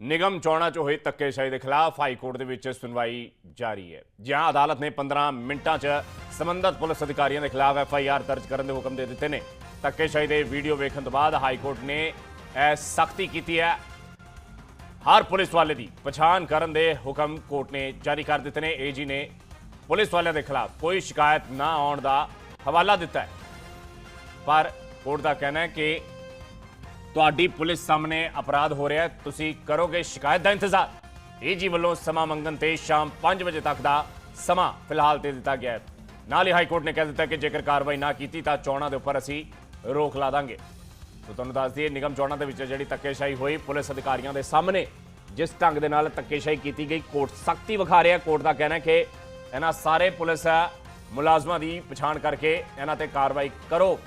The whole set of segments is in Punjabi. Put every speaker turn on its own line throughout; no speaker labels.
ਨਿਗਮ ਚੋਣਾਂ 'ਚ ਹੋਏ ਧੱਕੇਸ਼ਾਹੀ ਦੇ ਖਿਲਾਫ ਹਾਈ ਕੋਰਟ ਦੇ ਵਿੱਚ ਸੁਣਵਾਈ ਜਾਰੀ ਹੈ। ਜਿਹਾਂ ਅਦਾਲਤ ਨੇ 15 ਮਿੰਟਾਂ 'ਚ ਸੰਬੰਧਤ ਪੁਲਿਸ ਅਧਿਕਾਰੀਆਂ ਦੇ ਖਿਲਾਫ ਐਫ ਆਈ ਆਰ ਦਰਜ ਕਰਨ ਦੇ ਹੁਕਮ ਦੇ ਦਿੱਤੇ ਨੇ। ਧੱਕੇਸ਼ਾਹੀ ਦੇ ਵੀਡੀਓ ਵੇਖਣ ਤੋਂ ਬਾਅਦ ਹਾਈ ਕੋਰਟ ਨੇ ਇਹ ਸਖਤੀ ਕੀਤੀ ਹੈ। ਹਰ ਪੁਲਿਸ ਵਾਲੇ ਦੀ ਪਛਾਣ ਕਰਨ ਦੇ ਹੁਕਮ ਕੋਰਟ ਨੇ ਜਾਰੀ ਕਰ ਦਿੱਤੇ ਨੇ। ਏਜੀ ਨੇ ਪੁਲਿਸ ਵਾਲਿਆਂ ਦੇ ਖਿਲਾਫ ਕੋਈ ਸ਼ਿਕਾਇਤ ਨਾ ਆਉਣ ਦਾ ਹਵਾਲਾ ਦਿੱਤਾ ਹੈ। ਪਰ ਕੋਰਟ ਦਾ ਕਹਿਣਾ ਹੈ ਕਿ ਤੁਹਾਡੀ ਪੁਲਿਸ ਸਾਹਮਣੇ ਅਪਰਾਧ ਹੋ ਰਿਹਾ ਹੈ। ਤੁਸੀਂ ਕਰੋਗੇ ਸ਼ਿਕਾਇਤ ਦਾ ਇੰਤਜ਼ਾਰ। ਏਜੀ ਵੱਲੋਂ ਸਮਾਂ ਮੰਗਣ ਤੇ ਸ਼ਾਮ 5 ਵਜੇ ਤੱਕ ਦਾ ਸਮਾਂ ਫਿਲਹਾਲ ਤੇ ਦਿੱਤਾ ਗਿਆ ਹੈ। ਨਾਲ ਹੀ ਹਾਈ ਕੋਰਟ ਨੇ ਕਹਿ ਦਿੱਤਾ ਕਿ ਜੇਕਰ ਕਾਰਵਾਈ ਨਾ ਕੀਤੀ ਤਾਂ ਚੋਣਾਂ ਦੇ ਉੱਪਰ ਅਸੀਂ ਰੋਕ ਲਾ ਦਾਂਗੇ। ਸੋ ਤੁਹਾਨੂੰ ਦੱਸ ਦਈਏ, ਨਿਗਮ ਚੋਣਾਂ ਦੇ ਵਿੱਚ ਜਿਹੜੀ ਧੱਕੇਸ਼ਾਹੀ ਹੋਈ, ਪੁਲਿਸ ਅਧਿਕਾਰੀਆਂ ਦੇ ਸਾਹਮਣੇ ਜਿਸ ਢੰਗ ਦੇ ਨਾਲ ਧੱਕੇਸ਼ਾਹੀ ਕੀਤੀ ਗਈ, ਕੋਰਟ ਸਖਤੀ ਵਿਖਾ ਰਿਹਾ ਕੋਰਟ ਦਾ ਕਹਿਣਾ ਹੈ ਕਿ ਇਹਨਾਂ ਸਾਰੇ ਪੁਲਿਸ ਮੁਲਾਜ਼ਮਾਂ ਦੀ ਪਛਾਣ ਕਰਕੇ ਇਹਨਾਂ ਤੇ ਕਾਰਵਾਈ ਕਰੋ।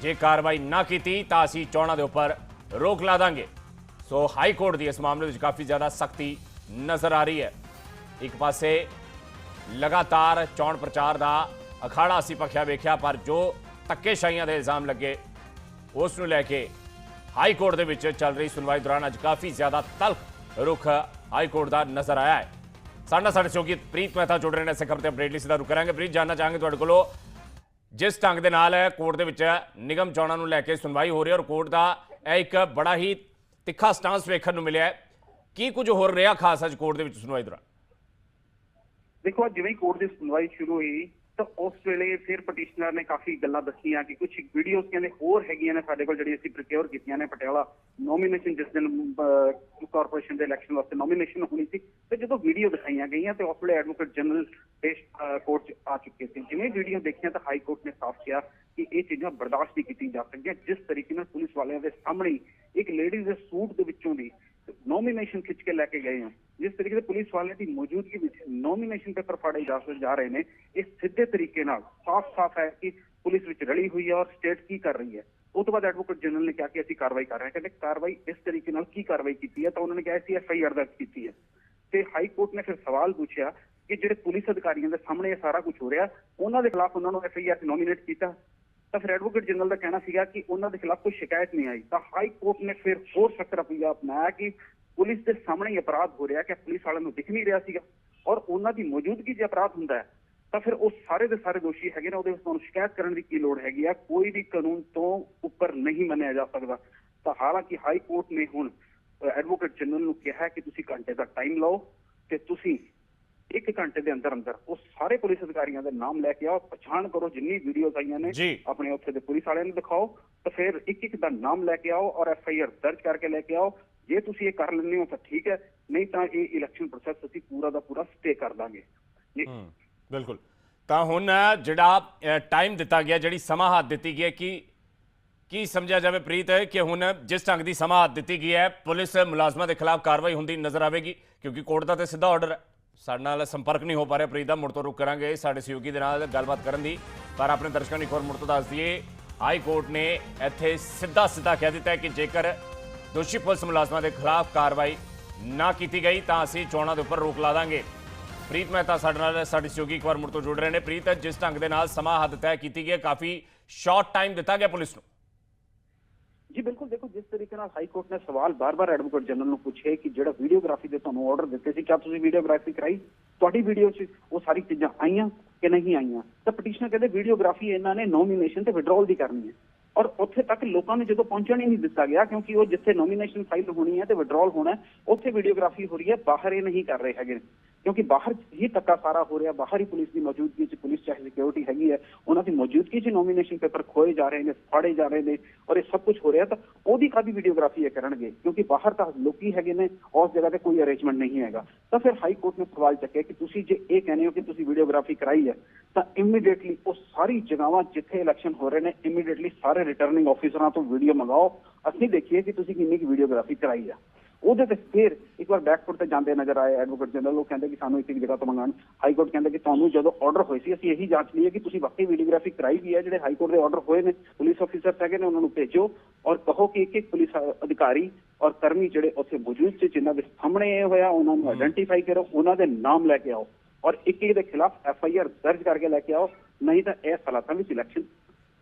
ਜੇ ਕਾਰਵਾਈ ਨਾ ਕੀਤੀ ਤਾਂ ਅਸੀਂ ਚੋਣਾਂ ਦੇ ਉੱਪਰ ਰੋਕ ਲਾ ਦਾਂਗੇ। ਸੋ ਹਾਈ ਕੋਰਟ ਦੀ ਇਸ ਮਾਮਲੇ ਵਿੱਚ ਕਾਫੀ ਜ਼ਿਆਦਾ ਸਖਤੀ ਨਜ਼ਰ ਆ ਰਹੀ ਹੈ। ਇੱਕ ਪਾਸੇ ਲਗਾਤਾਰ ਚੋਣ ਪ੍ਰਚਾਰ ਦਾ ਅਖਾੜਾ ਅਸੀਂ ਪੱਖਿਆ ਵੇਖਿਆ, ਪਰ ਜੋ ਧੱਕੇਸ਼ਾਹੀਆਂ ਦੇ ਇਲਜ਼ਾਮ ਲੱਗੇ, ਉਸ ਨੂੰ ਲੈ ਕੇ ਹਾਈ ਕੋਰਟ ਦੇ ਵਿੱਚ ਚੱਲ ਰਹੀ ਸੁਣਵਾਈ ਦੌਰਾਨ ਅੱਜ ਕਾਫੀ ਜ਼ਿਆਦਾ ਤਲਖ ਰੁਖ ਹਾਈ ਕੋਰਟ ਦਾ ਨਜ਼ਰ ਆਇਆ ਹੈ। ਸਾਡਾ ਸਾਡੇ ਸਹਿਯੋਗੀ ਪ੍ਰੀਤ ਮਹਿਤਾ ਜੁੜ ਰਹੇ ਨੇ, ਇਸੇ ਖਬਰ ਤੇ ਅਪਡੇਟ ਲਈ ਸਿੱਧਾ ਰੁਕ ਕਰਾਂਗੇ। ਪ੍ਰੀਤ, ਜਾਨਣਾ ਚਾਹਾਂਗੇ ਤੁਹਾਡੇ ਕੋਲੋਂ। ਜਿਸ ਢੰਗ ਦੇ ਨਾਲ ਕੋਰਟ ਦੇ ਵਿੱਚ ਨਿਗਮ ਚੋਣਾਂ ਨੂੰ ਲੈ ਕੇ ਸੁਣਵਾਈ ਹੋ ਰਹੀ ਹੈ ਔਰ ਕੋਰਟ ਦਾ ਇਹ ਇੱਕ ਬੜਾ ਹੀ ਤਿੱਖਾ ਸਟਾਂਸ ਵੇਖਣ ਨੂੰ ਮਿਲਿਆ ਹੈ। ਕੀ ਕੁਝ ਹੋਰ ਰਿਹਾ ਖਾਸ ਅੱਜ ਕੋਰਟ ਦੇ ਵਿੱਚ ਸੁਣਵਾਈ ਦੌਰਾਨ?
ਦੇਖੋ ਜਿਵੇਂ ਕੋਰਟ ਦੀ ਸੁਣਵਾਈ ਸ਼ੁਰੂ ਹੋਈ ਤਾਂ ਉਸ ਵੇਲੇ ਫਿਰ ਪਟੀਸ਼ਨਰ ਨੇ ਕਾਫੀ ਗੱਲਾਂ ਦੱਸੀਆਂ ਕਿ ਕੁਝ ਵੀਡੀਓਜ਼ ਕਹਿੰਦੇ ਹੋਰ ਹੈਗੀਆਂ ਨੇ ਸਾਡੇ ਕੋਲ ਜਿਹੜੀ ਅਸੀਂ ਪ੍ਰੋਕਿਉਰ ਕੀਤੀਆਂ ਨੇ ਪਟਿਆਲਾ ਨੋਮੀਨੇਸ਼ਨ ਜਿਸ ਦਿਨ ਕਾਰਪੋਰੇਸ਼ਨ ਦੇ ਇਲੈਕਸ਼ਨ ਵਾਸਤੇ ਨੋਮੀਨੇਸ਼ਨ ਹੋਣੀ ਸੀ, ਤੇ ਜਦੋਂ ਵੀਡੀਓ ਦਿਖਾਈਆਂ ਗਈਆਂ ਤੇ ਉਸ ਵੇਲੇ ਐਡਵੋਕੇਟ ਜਨਰਲ ਪੇਸ਼ ਕੋਰਟ 'ਚ ਆ ਚੁੱਕੇ ਸੀ। ਜਿਵੇਂ ਵੀਡੀਓ ਦੇਖੀਆਂ ਤਾਂ ਹਾਈ ਕੋਰਟ ਨੇ ਸਾਫ਼ ਕਿਹਾ ਕਿ ਇਹ ਚੀਜ਼ਾਂ ਬਰਦਾਸ਼ਤ ਨਹੀਂ ਕੀਤੀਆਂ ਜਾ ਸਕਦੀਆਂ। ਜਿਸ ਤਰੀਕੇ ਨਾਲ ਪੁਲਿਸ ਵਾਲਿਆਂ ਦੇ ਸਾਹਮਣੇ ਇੱਕ ਲੇਡੀ ਦੇ ਸੂਟ ਦੇ ਵਿੱਚੋਂ ਦੀ ਨੋਮੀਨੇਸ਼ਨ ਖਿੱਚ ਕੇ ਲੈ ਕੇ ਗਏ ਹਾਂ ਜਿਸ ਤਰੀਕੇ ਦੇ ਪੁਲਿਸ ਵਾਲਿਆਂ ਦੀ ਮੌਜੂਦਗੀ ਵਿੱਚ ਨੋਮੀਨੇਸ਼ਨ ਪੇਪਰ ਫਾੜੇ ਜਾ ਜਾ ਰਹੇ ਨੇ ਇਹ ਸਿੱਧੇ ਤਰੀਕੇ ਨਾਲ ਸਾਫ਼-ਸਾਫ਼ ਹੈ ਕਿ ਪੁਲਿਸ ਵਿੱਚ ਰਲੀ ਹੋਈ ਹੈ ਔਰ ਸਟੇਟ ਕੀ ਕਰ ਰਹੀ ਹੈ ਉਹ ਤੋਂ ਬਾਅਦ ਐਡਵੋਕੇਟ ਜਨਰਲ ਨੇ ਕਿਹਾ ਕਿ ਅਸੀਂ ਕਾਰਵਾਈ ਕਰ ਰਹੇ ਹਾਂ ਕਹਿੰਦੇ ਕਾਰਵਾਈ ਇਸ ਤਰੀਕੇ ਨਾਲ ਕੀ ਕਾਰਵਾਈ ਕੀਤੀ ਹੈ ਤਾਂ ਉਹਨਾਂ ਨੇ ਕਿਹਾ ਸੀ ਐਫ ਆਈ ਆਰ ਦਰਜ ਕੀਤੀ ਹੈ ਤੇ ਹਾਈ ਕੋਰਟ ਨੇ ਫਿਰ ਸਵਾਲ ਪੁੱਛਿਆ ਕਿ ਜਿਹੜੇ ਪੁਲਿਸ ਅਧਿਕਾਰੀਆਂ ਦੇ ਸਾਹਮਣੇ ਇਹ ਸਾਰਾ ਕੁਝ ਹੋ ਰਿਹਾ ਉਹਨਾਂ ਦੇ ਖਿਲਾਫ ਉਹਨਾਂ ਨੂੰ ਐਫ ਆਈ ਆਰ ਨੋਮੀਨੇਟ ਕੀਤਾ ਤਾਂ ਫਿਰ ਐਡਵੋਕੇਟ ਜਨਰਲ ਦਾ ਕਹਿਣਾ ਸੀਗਾ ਕਿ ਉਹਨਾਂ ਦੇ ਖਿਲਾਫ ਕੋਈ ਸ਼ਿਕਾਇਤ ਨਹੀਂ ਆਈ ਤਾਂ ਹਾਈ ਕੋਰਟ ਨੇ ਫਿਰ ਹੋਰ ਸਖਤ ਰਵੱਈਆ ਅਪਣਾਇਆ ਕਿ ਪੁਲਿਸ ਦੇ ਸਾਹਮਣੇ ਹੀ ਅਪਰਾਧ ਹੋ ਰਿਹਾ ਕਿ ਪੁਲਿਸ ਵਾਲਿਆਂ ਨੂੰ ਦਿਖ ਨਹੀਂ ਰਿਹਾ ਸੀਗਾ। ਔਰ ਉਹਨਾਂ ਦੀ ਮੌਜੂਦਗੀ 'ਚ ਅਪਰਾਧ ਹੁੰਦਾ ਹੈ ਤਾਂ ਫਿਰ ਉਹ ਸਾਰੇ ਦੇ ਸਾਰੇ ਦੋਸ਼ੀ ਹੈਗੇ ਨੇ ਉਹਦੇ ਵਿੱਚ ਤੁਹਾਨੂੰ ਸ਼ਿਕਾਇਤ ਕਰਨ ਦੀ ਕੀ ਲੋੜ ਹੈਗੀ ਆ? ਕੋਈ ਵੀ ਕਾਨੂੰਨ ਤੋਂ ਉੱਪਰ ਨਹੀਂ ਮੰਨਿਆ ਜਾ ਸਕਦਾ। ਤਾਂ ਹਾਲਾਂਕਿ ਹਾਈ ਕੋਰਟ ਨੇ ਹੁਣ ਐਡਵੋਕੇਟ ਜਨਰਲ ਨੂੰ ਕਿਹਾ ਕਿ ਤੁਸੀਂ ਘੰਟੇ ਦਾ ਟਾਈਮ ਲਓ ਤੇ ਤੁਸੀਂ ਇੱਕ ਘੰਟੇ ਦੇ ਅੰਦਰ ਅੰਦਰ ਉਹ ਸਾਰੇ ਪੁਲਿਸ ਅਧਿਕਾਰੀਆਂ ਦੇ ਨਾਮ ਲੈ ਕੇ ਆਓ ਪਛਾਣ ਕਰੋ ਜਿੰਨੀ ਵੀਡੀਓਜ਼ ਆਈਆਂ ਨੇ
ਜੀ।
ਆਪਣੇ ਉੱਥੇ ਦੇ ਪੁਲਿਸ ਵਾਲਿਆਂ ਨੂੰ ਦਿਖਾਓ ਤਾਂ ਫਿਰ ਇੱਕ ਇੱਕ ਦਾ ਨਾਮ ਲੈ ਕੇ ਆਓ ਔਰ ਐਫ ਆਈ ਆਰ ਦਰਜ ਕਰਕੇ ਲੈ ਕੇ ਆਓ ਜੇ ਤੁਸੀਂ ਇਹ ਕਰ ਲੈਂਦੇ ਹੋ ਤਾਂ ਠੀਕ ਹੈ, ਨਹੀਂ ਤਾਂ ਇਹ ਇਲੈਕਸ਼ਨ ਪ੍ਰੋਸੈਸ ਅਸੀਂ ਪੂਰਾ ਦਾ ਪੂਰਾ ਸਟੇ ਕਰ ਦਾਂਗੇ।
ਬਿਲਕੁਲ। ਤਾਂ ਹੁਣ, ਜਿਹੜਾ ਟਾਈਮ ਦਿੱਤਾ ਗਿਆ, ਜਿਹੜੀ ਸਮਾਂ ਹੱਦ ਦਿੱਤੀ ਗਈ ਹੈ, ਕਿ, ਕੀ ਸਮਝਿਆ ਜਾਵੇ ਪ੍ਰੀਤ, ਕਿ ਹੁਣ ਜਿਸ ਢੰਗ ਦੀ ਸਮਾਂ ਹੱਦ ਦਿੱਤੀ ਗਈ ਹੈ, ਪੁਲਿਸ ਮੁਲਾਜ਼ਮਾਂ ਦੇ ਖਿਲਾਫ ਕਾਰਵਾਈ ਹੁੰਦੀ ਨਜ਼ਰ ਆਵੇਗੀ, ਕਿਉਂਕਿ ਕੋਰਟ ਦਾ ਤੇ ਸਿੱਧਾ ਆਰਡਰ ਹੈ। ਸਾਡੇ ਨਾਲ ਸੰਪਰਕ ਨਹੀਂ ਹੋ ਪਾ ਰਿਹਾ ਪ੍ਰੀਤ ਦਾ, ਮੁੜ ਤੋਂ ਰੁਕ ਕਰਾਂਗੇ, ਸਾਡੇ ਸਹਿਯੋਗੀ ਦੇ ਨਾਲ ਗੱਲਬਾਤ ਕਰਨ ਦੀ। ਪਰ ਆਪਣੇ ਦਰਸ਼ਕਾਂ ਨੂੰ ਇੱਕ ਹੋਰ ਮੁੜ ਤੋਂ ਦੱਸ ਦਈਏ, ਹਾਈ ਕੋਰਟ ਨੇ ਇੱਥੇ ਸਿੱਧਾ ਸਿੱਧਾ ਕਹਿ ਦਿੱਤਾ ਕਿ ਜੇਕਰ ਦੋਸ਼ੀ ਪੁਲਿਸ ਮੁਲਾਜ਼ਮਾਂ ਦੇ ਖਿਲਾਫ ਕਾਰਵਾਈ ਨਾ ਕੀਤੀ ਗਈ ਤਾਂ ਅਸੀਂ ਚੋਣਾਂ ਦੇ ਉੱਪਰ ਰੋਕ ਲਾ ਦਾਂਗੇ। ਪ੍ਰੀਤ ਮਹਿਤਾ ਸਾਡੇ ਨਾਲ ਸਾਡੇ ਸਹਿਯੋਗੀ ਇੱਕ ਵਾਰ ਮੁੜ ਤੋਂ ਜੁੜ ਰਹੇ ਨੇ। ਪ੍ਰੀਤ, ਜਿਸ ਢੰਗ ਦੇ ਨਾਲ ਸਮਾਂ ਹੱਦ ਤੈਅ ਕੀਤੀ ਗਈ ਕਾਫੀ ਸ਼ਾਰਟ ਟਾਈਮ ਦਿੱਤਾ ਗਿਆ ਪੁਲਿਸ ਨੂੰ।
ਜੀ, ਬਿਲਕੁਲ ਦੇਖੋ, ਜਿਸ ਤਰੀਕੇ ਨਾਲ ਹਾਈ ਕੋਰਟ ਨੇ ਸਵਾਲ ਬਾਰ-ਬਾਰ ਐਡਵੋਕੇਟ ਜਨਰਲ ਨੂੰ ਪੁੱਛੇ ਕਿ ਜਿਹੜਾ ਵੀਡੀਓਗ੍ਰਾਫੀ ਦੇ ਤੁਹਾਨੂੰ ਆਰਡਰ ਦਿੱਤੇ ਸੀ, ਕਿਆ ਤੁਸੀਂ ਵੀਡੀਓਗ੍ਰਾਫੀ ਕਰਾਈ? ਤੁਹਾਡੀ ਵੀਡੀਓ 'ਚ ਉਹ ਸਾਰੀ ਚੀਜ਼ਾਂ ਆਈਆਂ ਕਿ ਨਹੀਂ ਆਈਆਂ? ਤਾਂ ਪਟੀਸ਼ਨਰ ਕਹਿੰਦੇ ਵੀਡੀਓਗ੍ਰਾਫੀ ਇਹਨਾਂ ਨੇ ਨੋਮੀਨੇਸ਼ਨ ਤੇ ਵਿਡਰਾਅਲ ਦੀ ਕਰਨੀ ਹੈ। ਔਰ ਉੱਥੇ ਤੱਕ ਲੋਕਾਂ ਨੂੰ ਜਦੋਂ ਪਹੁੰਚਣ ਹੀ ਨਹੀਂ ਦਿੱਤਾ ਗਿਆ, ਕਿਉਂਕਿ ਉਹ ਜਿੱਥੇ ਨੋਮੀਨੇਸ਼ਨ ਫਾਈਲ ਹੋਣੀ ਹੈ ਤੇ ਵਿਡਰਾਅਲ ਹੋਣਾ ਉੱਥੇ ਵੀਡੀਓਗ੍ਰਾਫੀ ਹੋ ਰਹੀ ਹੈ, ਬਾਹਰ ਇਹ ਨਹੀਂ ਕਰ ਰਹੇ ਹੈਗੇ। ਕਿਉਂਕਿ ਬਾਹਰ ਹੀ ਧੱਕਾ ਸਾਰਾ ਹੋ ਰਿਹਾ, ਬਾਹਰ ਹੀ ਪੁਲਿਸ ਦੀ ਮੌਜੂਦਗੀ 'ਚ ਪੁਲਿਸ ਚਾਹੇ ਸਿਕਿਉਰਿਟੀ ਹੈਗੀ ਹੈ, ਉਹਨਾਂ ਦੀ ਮੌਜੂਦਗੀ 'ਚ ਨੋਮੀਨੇਸ਼ਨ ਪੇਪਰ ਖੋਏ ਜਾ ਰਹੇ ਨੇ, ਫਾੜੇ ਜਾ ਰਹੇ ਨੇ ਔਰ ਇਹ ਸਭ ਕੁਝ ਹੋ ਰਿਹਾ ਤਾਂ ਉਹਦੀ ਕਾਦੀ ਵੀਡੀਓਗ੍ਰਾਫੀ ਇਹ ਕਰਨਗੇ? ਕਿਉਂਕਿ ਬਾਹਰ ਤਾਂ ਲੋਕੀ ਹੈਗੇ ਨੇ, ਉਸ ਜਗ੍ਹਾ ਤੇ ਕੋਈ ਅਰੇਂਜਮੈਂਟ ਨਹੀਂ ਹੈਗਾ। ਤਾਂ ਫਿਰ ਹਾਈ ਕੋਰਟ ਨੇ ਸਵਾਲ ਚੱਕਿਆ ਕਿ ਤੁਸੀਂ ਜੇ ਇਹ ਕਹਿੰਦੇ ਹੋ ਕਿ ਤੁਸੀਂ ਵੀਡੀਓਗ੍ਰਾਫੀ ਕਰਾਈ ਹੈ ਤਾਂ ਇਮੀਡੀਏਟਲੀ ਉਹ ਸਾਰੀ ਜਗ੍ਹਾਵਾਂ ਜਿੱਥੇ ਇਲੈਕਸ਼ਨ ਹੋ ਰਹੇ ਨੇ ਇਮੀਡੀਏਟਲੀ ਸਾਰੇ ਰਿਟਰਨਿੰਗ ਆਫੀਸਰਾਂ ਤੋਂ ਵੀਡੀਓ ਮੰਗਾਓ। ਅਸੀਂ ਦੇਖੀਏ ਕਿ ਤੁਸੀਂ ਕਿੰਨੀ ਕੁ ਵੀਡੀਓਗ੍ਰਾਫੀ ਕਰਾਈ ਆ। ਉਹਦੇ ਤੇ ਫਿਰ ਇੱਕ ਵਾਰ ਬੈਕਫੁੱਟ ਤੇ ਜਾਂਦੇ ਨਜ਼ਰ ਆਏ ਐਡਵੋਕੇਟ ਜਨਰਲ ਉਹ ਕਹਿੰਦੇ ਕਿ ਸਾਨੂੰ ਇੱਕ ਇੱਕ ਜਗ੍ਹਾ ਤੋਂ ਮੰਗਾਣ ਹਾਈ ਕੋਰਟ ਕਹਿੰਦੇ ਕਿ ਤੁਹਾਨੂੰ ਜਦੋਂ ਆਰਡਰ ਹੋਏ ਸੀ ਅਸੀਂ ਇਹੀ ਜਾਂਚ ਲਈ ਹੈ ਕਿ ਤੁਸੀਂ ਵਾਕਈ ਵੀਡੀਓਗ੍ਰਾਫੀ ਕਰਾਈ ਵੀ ਹੈ ਜਿਹੜੇ ਹਾਈ ਕੋਰਟ ਦੇ ਆਰਡਰ ਹੋਏ ਨੇ। ਪੁਲਿਸ ਆਫੀਸਰ ਹੈਗੇ ਨੇ ਉਹਨਾਂ ਨੂੰ ਭੇਜੋ ਔਰ ਕਹੋ ਕਿ ਇੱਕ ਇੱਕ ਪੁਲਿਸ ਅਧਿਕਾਰੀ ਔਰ ਕਰਮੀ ਜਿਹੜੇ ਉੱਥੇ ਮੌਜੂਦ ਸੀ ਜਿਨ੍ਹਾਂ ਦੇ ਸਾਹਮਣੇ ਇਹ ਹੋਇਆ ਉਹਨਾਂ ਨੂੰ ਆਇਡੈਂਟੀਫਾਈ ਕਰੋ ਉਹਨਾਂ ਦੇ ਨਾਮ ਲੈ ਕੇ ਆਓ। ਔਰ ਇੱਕ ਇੱਕ ਦੇ ਖਿਲਾਫ ਐਫ ਆਈ ਆਰ ਦਰਜ ਕਰਕੇ ਲੈ ਕੇ ਆਓ ਨਹੀਂ ਤਾਂ ਇਸ ਹਾਲਾਤਾਂ ਵਿੱਚ ਇਲੈਕਸ਼ਨ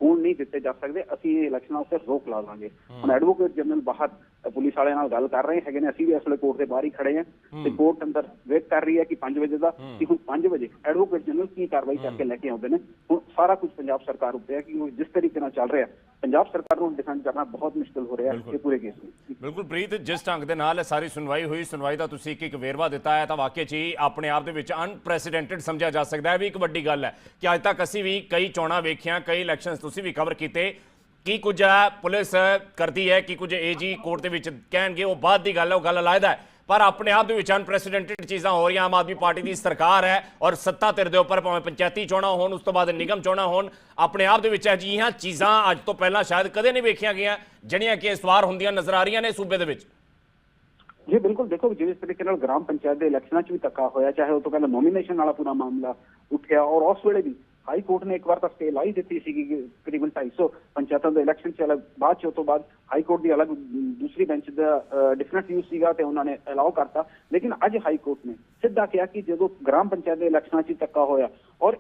ਹੋਣ ਨਹੀਂ ਦਿੱਤੇ ਜਾ ਸਕਦੇ ਅਸੀਂ ਇਹ ਇਲੈਕਸ਼ਨਾਂ ਉੱਤੇ ਰੋਕ ਲਾ ਲਾਂਗੇ ਹੁਣ ਐਡਵੋਕੇਟ ਜਨਰਲ ਬਾਹਰ ਪੁਲਿਸ ਵਾਲਿਆਂ ਨਾਲ ਗੱਲ ਕਰ ਰਹੇ ਹੈਗੇ ਨੇ ਅਸੀਂ ਵੀ ਇਸ ਵੇਲੇ ਕੋਰਟ ਦੇ ਬਾਹਰ ਹੀ ਖੜੇ ਹਾਂ ਤੇ ਕੋਰਟ ਅੰਦਰ ਵੇਟ ਕਰ ਰਹੀ ਹੈ ਕਿ 5 ਵਜੇ ਦਾ ਕਿ ਹੁਣ 5 ਵਜੇ ਐਡਵੋਕੇਟ ਜਨਰਲ ਕੀ ਕਾਰਵਾਈ ਕਰਕੇ ਲੈ ਕੇ ਆਉਂਦੇ ਨੇ? ਹੁਣ ਸਾਰਾ ਕੁਝ ਪੰਜਾਬ ਸਰਕਾਰ ਉੱਤੇ ਹੈ ਕਿ ਉਹ ਜਿਸ ਤਰੀਕੇ ਨਾਲ ਚੱਲ ਰਿਹਾ ਪੰਜਾਬ ਸਰਕਾਰ ਨੂੰ ਡਿਫੈਂਡ ਕਰਨਾ ਬਹੁਤ ਮੁਸ਼ਕਲ ਹੋ ਰਿਹਾ ਹੈ ਇਹ ਪੂਰੇ ਕੇਸ ਵਿੱਚ।
ਬਿਲਕੁਲ ਪ੍ਰੀਤ ਜਿਸ ਢੰਗ ਦੇ ਨਾਲ ਸਾਰੀ ਸੁਣਵਾਈ ਹੋਈ ਸੁਣਵਾਈ ਦਾ ਤੁਸੀਂ ਇੱਕ ਇੱਕ ਵੇਰਵਾ ਦਿੱਤਾ ਹੈ ਤਾਂ ਵਾਕਿਆ ਹੀ ਆਪਣੇ ਆਪ ਦੇ ਵਿੱਚ ਅਨਪ੍ਰੈਸੀਡੈਂਟਡ ਸਮਝਿਆ ਜਾ ਸਕਦਾ ਹੈ ਵੀ ਇੱਕ ਵੱਡੀ ਗੱਲ ਹੈ ਕਿ ਅੱਜ ਤੱਕ ਅਸੀਂ ਵੀ ਕਈ ਚੋਣਾਂ ਵੇਖੀਆਂ ਕਈ ਇਲੈਕਸ਼ਨਸ ਤੁਸੀਂ ਵੀ ਕਵਰ ਕੀਤੇ ਕੀ ਕੁਝ ਹੈ ਪੁਲਿਸ ਕਰਦੀ ਹੈ ਕੀ ਕੁਝ ਏਜੀ ਕੋਰਟ ਦੇ ਵਿੱਚ ਕਹਿਣਗੇ, ਉਹ ਬਾਅਦ ਦੀ ਗੱਲ ਹੈ ਉਹ ਗੱਲ ਅਲਾਇਦਾ ਹੈ। ਪਰ ਆਪਣੇ ਆਪ ਦੇ ਵਿੱਚ ਅਨਪ੍ਰੈਸੀਡੈਂਟਡ ਚੀਜ਼ਾਂ ਹੋ ਰਹੀਆਂ, ਆਮ ਆਦਮੀ ਪਾਰਟੀ ਦੀ ਸਰਕਾਰ ਹੈ ਔਰ ਸੱਤਾ ਧਿਰ ਦੇ ਉੱਪਰ, ਭਾਵੇਂ ਪੰਚਾਇਤੀ ਚੋਣਾਂ ਹੋਣ, ਉਸ ਤੋਂ ਬਾਅਦ ਨਿਗਮ ਚੋਣਾਂ ਹੋਣ, ਆਪਣੇ ਆਪ ਦੇ ਵਿੱਚ ਅਜਿਹੀਆਂ ਚੀਜ਼ਾਂ ਅੱਜ ਤੋਂ ਪਹਿਲਾਂ ਸ਼ਾਇਦ ਕਦੇ ਨਹੀਂ ਵੇਖੀਆਂ ਗਈਆਂ, ਜਿਹੜੀਆਂ ਕਿ ਇਸ ਵਾਰ ਹੁੰਦੀਆਂ ਨਜ਼ਰ ਆ ਰਹੀਆਂ ਨੇ ਸੂਬੇ ਦੇ ਵਿੱਚ।
ਜੀ, ਬਿਲਕੁਲ ਦੇਖੋ ਜਿਸ ਤਰੀਕੇ ਨਾਲ ਗ੍ਰਾਮ ਪੰਚਾਇਤ ਦੇ ਇਲੈਕਸ਼ਨਾਂ 'ਚ ਵੀ ਧੱਕਾ ਹੋਇਆ, ਚਾਹੇ ਉਹ ਤੋਂ ਕਹਿੰਦਾ ਨੋਮੀਨੇਸ਼ਨ ਵਾਲਾ ਪੂਰਾ ਮਾਮਲਾ ਉੱਠਿਆ ਔਰ ਉਸ ਵੇਲੇ ਵੀ ਹਾਈ ਕੋਰਟ ਨੇ ਇੱਕ ਵਾਰ ਤਾਂ ਸਟੇ ਲਾਈ ਦਿੱਤੀ ਸੀਗੀ ਕਿ ਕਰੀਬਨ 250 ਪੰਚਾਇਤਾਂ ਦੇ ਇਲੈਕਸ਼ਨ ਚ ਬਾਅਦ ਚ ਤੋਂ ਬਾਅਦ ਹਾਈ ਕੋਰਟ ਦੀ ਅਲੱਗ ਦੂਸਰੀ ਬੈਂਚ ਦਾ ਡਿਫਰੈਂਟ ਵਿਊ ਸੀਗਾ ਤੇ ਉਹਨਾਂ ਨੇ ਅਲਾਉ ਕਰਤਾ। ਲੇਕਿਨ ਅੱਜ ਹਾਈ ਕੋਰਟ ਨੇ ਸਿੱਧਾ ਕਿਹਾ ਕਿ ਜਦੋਂ ਗ੍ਰਾਮ ਪੰਚਾਇਤ ਦੇ ਇਲੈਕਸ਼ਨਾਂ 'ਚ ਹੀ ਧੱਕਾ ਹੋਇਆ ਔਰ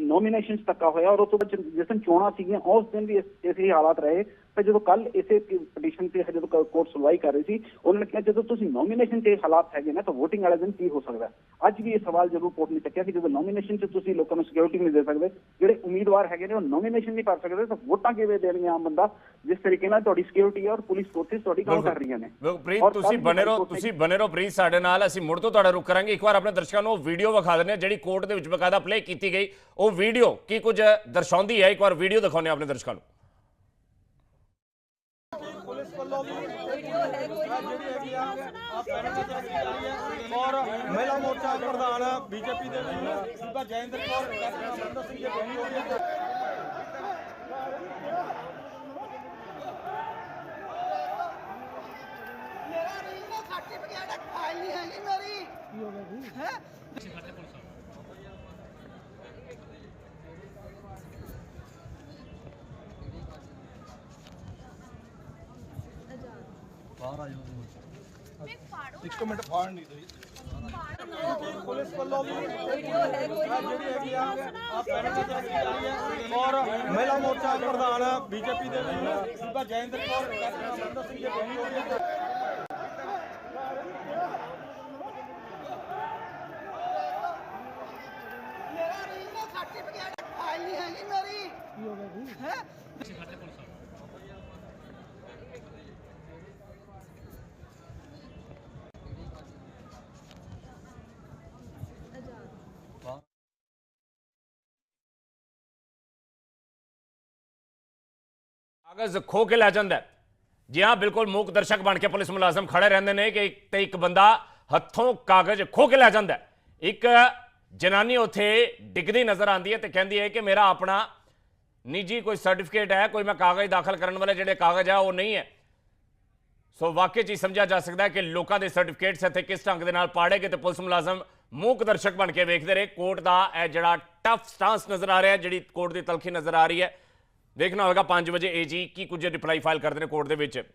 ਨੋਮੀਨੇਸ਼ਨ 'ਚ ਧੱਕਾ ਹੋਇਆ ਔਰ ਉਸ ਤੋਂ ਬਾਅਦ ਜਿਸ ਦਿਨ ਚੋਣਾਂ ਸੀਗੀਆਂ, ਉਸ ਦਿਨ ਵੀ ਇਸ- ਇਸੇ ਹਾਲਾਤ ਰਹੇ। ਤੇ ਜਦੋਂ ਕੱਲ ਇਸੇ ਪਟੀਸ਼ਨ ਤੇ ਜਦੋਂ ਕੋਰਟ ਸੁਣਵਾਈ ਕਰ ਰਹੀ ਸੀ ਉਹਨਾਂ ਨੇ ਕਿਹਾ ਜਦੋਂ ਤੁਸੀਂ ਨੋਮੀਨੇਸ਼ਨ ਤੇ ਹਾਲਾਤ ਹੈਗੇ ਨਾ ਤਾਂ VOTING ਵਾਲੇ ਦਿਨ ਕੀ ਹੋ ਸਕਦਾ? ਅੱਜ ਵੀ ਇਹ ਸਵਾਲ ਜ਼ਰੂਰ ਕੋਰਟ ਨੇ ਚੱਕਿਆ ਕਿ ਜਦੋਂ ਨੋਮੀਨੇਸ਼ਨ 'ਚ ਤੁਸੀਂ ਲੋਕਾਂ ਨੂੰ ਸਿਕਿਉਰਿਟੀ ਨਹੀਂ ਦੇ ਸਕਦੇ ਜਿਹੜੇ ਉਮੀਦਵਾਰ ਹੈਗੇ ਨੇ ਉਹ ਨੋਮੀਨੇਸ਼ਨ ਨਹੀਂ ਕਰ ਸਕਦੇ ਤਾਂ ਵੋਟਾਂ ਕਿਵੇਂ ਦੇਣਗੇ ਆਮ ਬੰਦਾ? ਜਿਸ ਤਰੀਕੇ ਨਾਲ ਤੁਹਾਡੀ ਸਿਕਿਉਰਿਟੀ ਔਰ ਪੁਲਿਸ ਫੋਰਸਿਸ ਤੁਹਾਡੀ ਕੰਮ ਕਰ ਰਹੀਆਂ ਨੇ।
ਪ੍ਰੀਤ ਤੁਸੀਂ ਬਨੇ ਰਹੋ ਤੁਸੀਂ ਬਨੇ ਰਹੋ ਪ੍ਰੀਤ ਸਾਡੇ ਨਾਲ ਅਸੀਂ ਮੁੜ ਤੋਂ ਤੁਹਾਡਾ ਰੁਕ ਕਰਾਂਗੇ। ਇੱਕ ਵਾਰ ਆਪਣੇ ਦਰਸ਼ਕਾਂ ਨੂੰ ਉਹ ਵੀਡੀਓ ਵਿਖਾ ਦਿੰਦੇ ਹਾਂ ਜਿਹੜੀ ਕੋਰਟ ਦੇ ਵਿੱਚ ਬਕਾਇਦਾ ਪਲੇ ਕੀਤੀ ਗਈ। ਉਹ ਵੀਡੀਓ ਕੀ ਕੁਝ ਦਰਸਾਉਂਦੀ ਹੈ? ਇੱਕ ਵਾਰ ਵੀਡੀਓ ਦਿਖਾਉਂਦੇ ਹਾਂ ਆਪਣੇ ਦਰਸ਼ਕਾਂ ਨੂੰ
ਪੁਲਿਸ ਵੱਲੋਂ ਵੀ ਜਿਹੜੀ ਹੈਗੀ ਆ ਆ ਪੈਰਲ ਤੇ ਚੱਕੀ ਜਾ ਰਹੀ ਹੈ ਔਰ ਮਹਿਲਾ ਮੋਰਚਾ ਪ੍ਰਧਾਨ ਬੀਜੇਪੀ ਦੇ ਬੀਬਾ ਜੈਂਦਰ ਕੌਰ ਡਾਕਟਰ ਸਿੰਘ ਜੀ ਬਣੀ ਹੋਈ
ਮੇਰਾ ਰੀਲ ਨਾ ਸਰਟੀਫਿਕੇਟ ਫਾਈਲ ਨਹੀਂ ਹੈਗੀ ਮੇਰੀ। ਕੀ ਹੋ ਗਿਆ ਜੀ ਹੈ?
ਇੱਕ ਮਿੰਟ ਫਾੜ ਨਹੀਂ ਦੋ ਪੁਲਿਸ ਵੱਲੋਂ ਵੀ ਜਿਹੜੀ ਹੈਗੀ ਆ ਆ ਪੈਰਲ ਤੇ ਜਾ ਰਹੀ ਹੈ ਔਰ ਮਹਿਲਾ ਮੋਰਚਾ ਪ੍ਰਧਾਨ ਬੀਜੇਪੀ ਦੇ ਬੀਬਾ ਜੈਂਦਰ ਕੌਰ ਅਮਰਿੰਦਰ ਸਿੰਘ ਜੀ ਬਣੀ ਹੋਈ ਹੈ।
ਮੇਰਾ ਰੀਲ ਨਾ ਸਰਟੀਫਿਕੇਟ ਫਾਈਲ ਨਹੀਂ ਹੈਗੀ ਮੇਰੀ। ਕੀ ਹੋ? ਗਿਆ ਜੀ ਹੈ
ਕਾਗਜ਼ ਖੋ ਕੇ ਲੈ ਜਾਂਦਾ ਜੀ ਹਾਂ, ਬਿਲਕੁਲ ਮੂਕ ਦਰਸ਼ਕ ਬਣ ਕੇ ਪੁਲਿਸ ਮੁਲਾਜ਼ਮ ਖੜੇ ਰਹਿੰਦੇ ਨੇ ਕਿ ਇੱਕ ਤੇ ਇੱਕ ਬੰਦਾ ਹੱਥੋਂ ਕਾਗਜ਼ ਖੋ ਕੇ ਲੈ ਜਾਂਦਾ ਇੱਕ ਜਨਾਨੀ ਉੱਥੇ ਡਿੱਗਦੀ ਨਜ਼ਰ ਆਉਂਦੀ ਹੈ ਤੇ ਕਹਿੰਦੀ ਹੈ ਕਿ ਮੇਰਾ ਆਪਣਾ ਨਿੱਜੀ ਕੋਈ ਸਰਟੀਫਿਕੇਟ ਹੈ, ਕੋਈ ਮੈਂ ਕਾਗਜ਼ ਦਾਖਲ ਕਰਨ ਵਾਲੇ ਜਿਹੜੇ ਕਾਗਜ਼ ਆ, ਉਹ ਨਹੀਂ ਹੈ। ਸੋ ਵਾਕਈ ਚ ਸਮਝਿਆ ਜਾ ਸਕਦਾ ਹੈ ਕਿ ਲੋਕਾਂ ਦੇ ਸਰਟੀਫਿਕੇਟਸ ਇੱਥੇ ਕਿਸ ਢੰਗ ਦੇ ਨਾਲ ਪਾੜੇ ਗਏ ਤੇ ਪੁਲਿਸ ਮੁਲਾਜ਼ਮ ਮੂਕ ਦਰਸ਼ਕ ਬਣ ਕੇ ਵੇਖਦੇ ਰਹੇ। ਕੋਰਟ ਦਾ ਇਹ ਜਿਹੜਾ ਟਫ ਸਟਾਂਸ ਨਜ਼ਰ ਆ ਰਿਹਾ ਜਿਹੜੀ ਕੋਰਟ ਦੀ ਤਲਖੀ ਨਜ਼ਰ ਆ ਰਹੀ ਹੈ ਦੇਖਣਾ ਹੋਵੇਗਾ 5 ਵਜੇ ਏਜੀ ਕੀ ਕੁਝ ਰਿਪਲਾਈ ਫਾਈਲ ਕਰਦੇ ਨੇ ਕੋਰਟ ਦੇ ਵਿੱਚ।